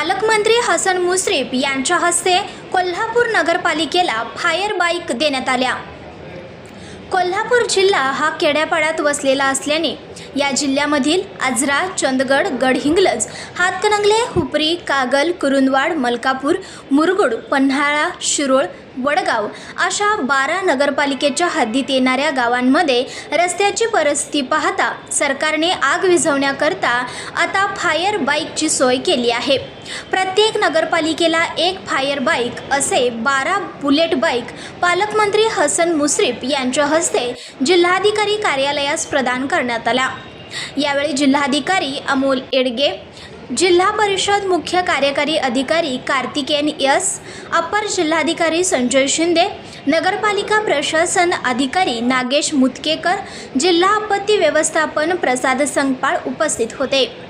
पालकमंत्री हसन मुश्रीफ यांच्या हस्ते कोल्हापूर नगरपालिकेला फायर बाईक देण्यात आल्या. कोल्हापूर जिल्हा हा खेड्यापाड्यात वसलेला असल्याने या जिल्ह्यामधील आजरा चंदगड गडहिंग्लज हातकणंगले हुपरी कागल कुरुंदवाड मलकापूर मुरगुड पन्हाळा शिरोळ वडगाव अशा बारा नगरपालिकेच्या हद्दीत येणाऱ्या गावांमध्ये रस्त्याची परिस्थिती पाहता सरकारने आग विझवण्याकरता आता फायर बाईकची सोय केली आहे. प्रत्येक नगरपालिकेला एक फायर बाईक असे बारा बुलेट बाईक पालकमंत्री हसन मुश्रीफ यांच्या हस्ते जिल्हाधिकारी कार्यालयास प्रदान करण्यात आला. यावेळी जिल्हाधिकारी अमोल एडगे जिल्हा परिषद मुख्य कार्यकारी अधिकारी कार्तिकेन यस अपर जिल्हाधिकारी संजय शिंदे नगरपालिका प्रशासन अधिकारी नागेश मुतकेकर जिल्हा आपत्ती व्यवस्थापन प्रसाद संगपाळ उपस्थित होते.